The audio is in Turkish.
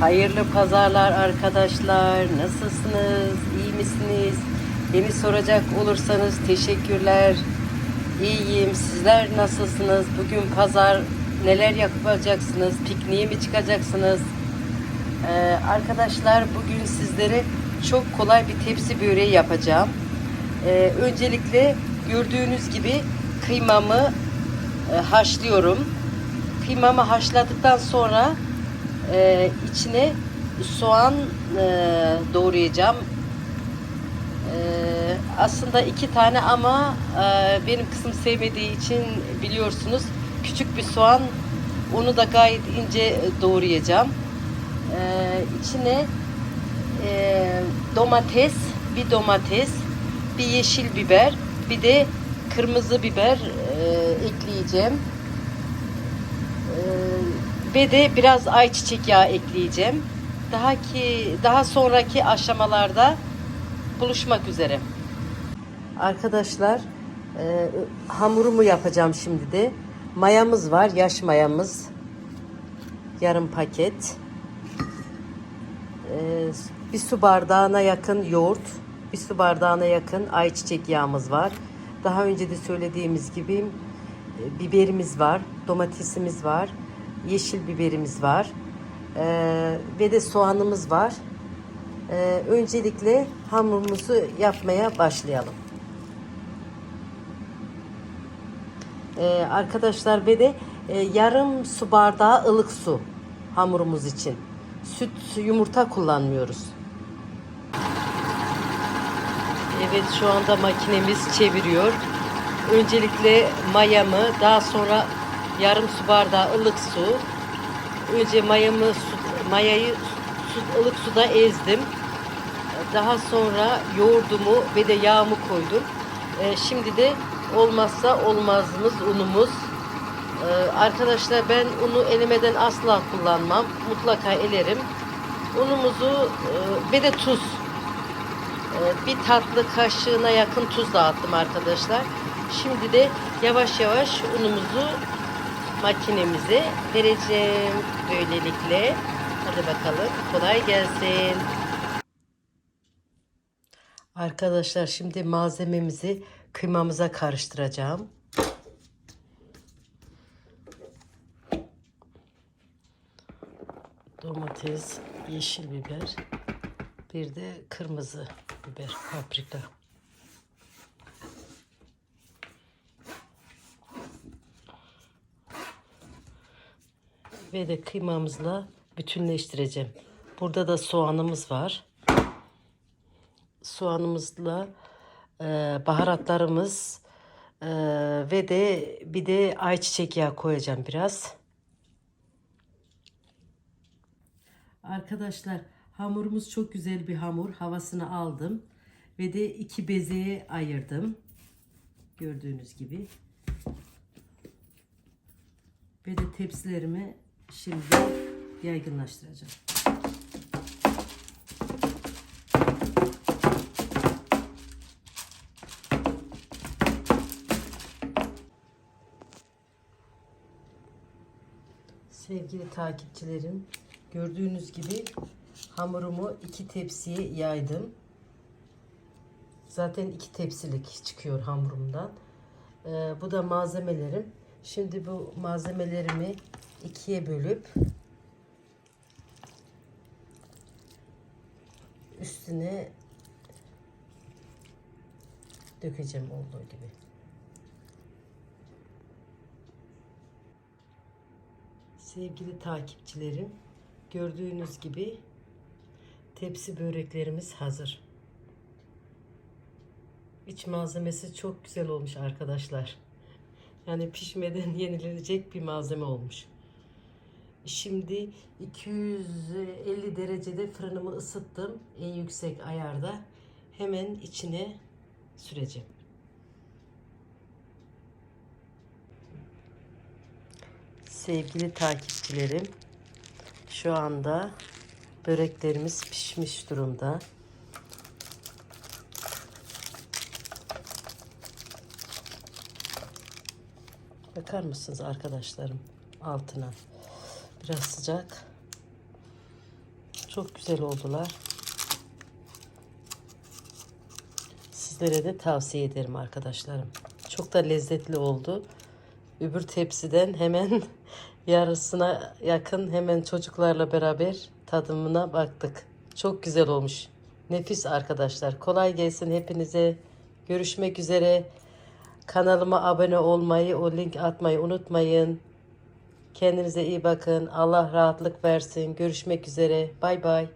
Hayırlı pazarlar arkadaşlar. Nasılsınız? İyi misiniz? Beni soracak olursanız teşekkürler. İyiyim. Sizler nasılsınız? Bugün pazar neler yapacaksınız? Pikniğe mi çıkacaksınız? Ee, arkadaşlar bugün sizlere çok kolay bir tepsi böreği yapacağım. Ee, öncelikle gördüğünüz gibi kıymamı e, haşlıyorum. Kıymamı haşladıktan sonra e, içine soğan e, doğrayacağım. E, aslında iki tane ama e, benim kızım sevmediği için biliyorsunuz küçük bir soğan onu da gayet ince doğrayacağım. E, içine e, domates, bir domates, bir yeşil biber, bir de kırmızı biber e, ekleyeceğim. E, ve de biraz ayçiçek yağı ekleyeceğim. Daha ki daha sonraki aşamalarda buluşmak üzere. Arkadaşlar e, hamurumu yapacağım şimdi de. Mayamız var, yaş mayamız. Yarım paket. Ee, bir su bardağına yakın yoğurt, bir su bardağına yakın ayçiçek yağımız var. Daha önce de söylediğimiz gibi e, biberimiz var, domatesimiz var, yeşil biberimiz var ee, ve de soğanımız var. Ee, öncelikle hamurumuzu yapmaya başlayalım. Ee, arkadaşlar ve de e, yarım su bardağı ılık su hamurumuz için. Süt, yumurta kullanmıyoruz. Evet şu anda makinemiz çeviriyor. Öncelikle mayamı, daha sonra yarım su bardağı ılık su. Önce mayamı, su, mayayı su, ılık suda ezdim. Daha sonra yoğurdumu ve de yağımı koydum. Ee, şimdi de olmazsa olmazımız unumuz. Ee, arkadaşlar ben unu elemeden asla kullanmam. Mutlaka elerim. Unumuzu e, ve de tuz. Ee, bir tatlı kaşığına yakın tuz dağıttım arkadaşlar. Şimdi de yavaş yavaş unumuzu makinemize vereceğim. Böylelikle. Hadi bakalım. Kolay gelsin. Arkadaşlar şimdi malzememizi kıymamıza karıştıracağım. Domates, yeşil biber, bir de kırmızı biber, paprika. Ve de kıymamızla bütünleştireceğim. Burada da soğanımız var. Soğanımızla e, baharatlarımız e, ve de bir de ayçiçek yağı koyacağım biraz. Arkadaşlar hamurumuz çok güzel bir hamur. Havasını aldım. Ve de iki bezeye ayırdım. Gördüğünüz gibi. Ve de tepsilerimi şimdi yaygınlaştıracağım. Sevgili takipçilerim, gördüğünüz gibi hamurumu iki tepsiye yaydım. Zaten iki tepsilik çıkıyor hamurumdan. Ee, bu da malzemelerim. Şimdi bu malzemelerimi ikiye bölüp üstüne dökeceğim olduğu gibi. Sevgili takipçilerim, gördüğünüz gibi tepsi böreklerimiz hazır. İç malzemesi çok güzel olmuş arkadaşlar. Yani pişmeden yenilecek bir malzeme olmuş. Şimdi 250 derecede fırınımı ısıttım. En yüksek ayarda. Hemen içine süreceğim. Sevgili takipçilerim, şu anda böreklerimiz pişmiş durumda. Bakar mısınız arkadaşlarım altına? Biraz sıcak. Çok güzel oldular. Sizlere de tavsiye ederim arkadaşlarım. Çok da lezzetli oldu. Öbür tepsiden hemen yarısına yakın hemen çocuklarla beraber tadımına baktık. Çok güzel olmuş. Nefis arkadaşlar. Kolay gelsin hepinize. Görüşmek üzere. Kanalıma abone olmayı, o link atmayı unutmayın. Kendinize iyi bakın. Allah rahatlık versin. Görüşmek üzere. Bay bay.